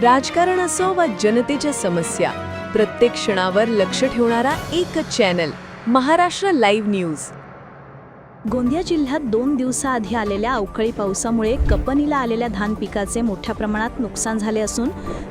राजकारण असो वा जनतेच्या समस्या प्रत्येक क्षणावर लक्ष ठेवणारा एकच channel Maharashtra live news Gondia जिल्ह्यात दोन दिवसाआधी आलेल्या अवकाळी पावसामुळे कपनीला आलेल्या धान पिकाचे मोठ्या प्रमाणात नुकसान झाले असून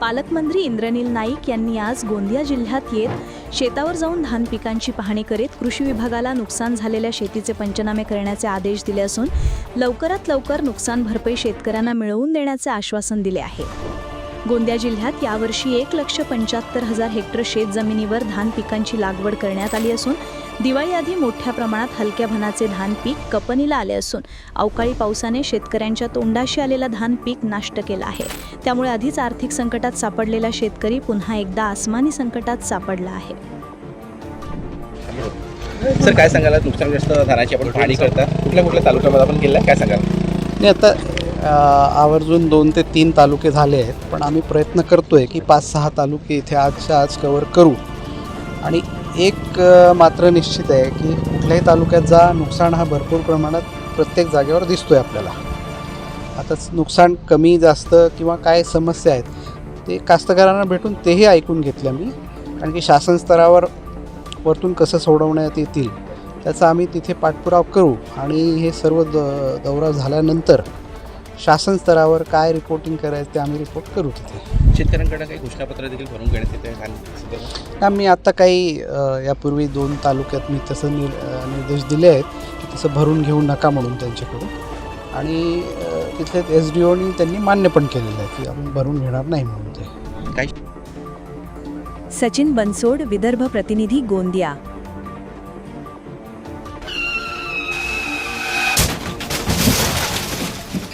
पालकमंत्री इंद्रनील नाईक यांनी आज गोंदिया जिल्ह्यात येत शेतावर जाऊन धान पिकांची पाहणी करीत कृषी विभागाला नुकसान झालेल्या शेतीचे पंचनामे करण्याचे आदेश दिले असून लवकरात लवकर नुकसान भरपाई शेतकऱ्यांना मिळवून देण्याचे आश्वासन दिले आहे. गोंदिया जिल्ह्यात यावर्षी एक लक्ष पंच्याहत्तर हजार हेक्टर शेत जमिनीवर धान पिकांची लागवड करण्यात आली असून दिवाळीआधी मोठ्या प्रमाणात हलक्या भनाचे धान पीक कपनीला आले असून अवकाळी पावसाने शेतकऱ्यांच्या तोंडाशी आलेलं धान पीक नाष्ट केलं आहे. त्यामुळे आधीच आर्थिक संकटात सापडलेला शेतकरी पुन्हा एकदा आसमानी संकटात सापडला आहे. सर काय सांगाल? नुकसानग्रस्त धानाची आपण पाहणी करता. कुठल्या कुठल्या तालुक्यामध्ये आपण केलं काय सांगाल? नाही आता आवर्जून दोन ते तीन तालुके झाले आहेत पण आम्ही प्रयत्न करतो आहे की पाच सहा तालुके इथे आजच्या आज कवर करू. आणि एक मात्र निश्चित आहे की कुठल्याही तालुक्यात जा नुकसान हा भरपूर प्रमाणात प्रत्येक जागेवर दिसतो आहे आपल्याला. आताच नुकसान कमी जास्त किंवा काय समस्या आहेत ते कास्तकारांना भेटून तेही ऐकून घेतलं मी. कारण की शासन स्तरावर वरतून कसं सोडवण्यात येतील त्याचा आम्ही तिथे पाठपुरावा करू. आणि हे सर्व द दौरा झाल्यानंतर शासन स्तरावर काय रिपोर्टिंग करायचं ते आम्ही रिपोर्ट करू तिथे. शेतकऱ्यांकडे काही घोषणापत्र देखील भरून घेण्यात येते. आम्ही आता काही अ, यापूर्वी दोन तालुक्यात मी तसं निर अ, निर्देश दिले आहेत की तसं भरून घेऊ नका म्हणून त्यांच्याकडून. आणि अ, तिथले एस डी ओनी त्यांनी मान्य पण केलेलं आहे की आम्ही भरून घेणार नाही म्हणून ते. काही सचिन बनसोड विदर्भ प्रतिनिधी गोंदिया.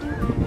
Thank you.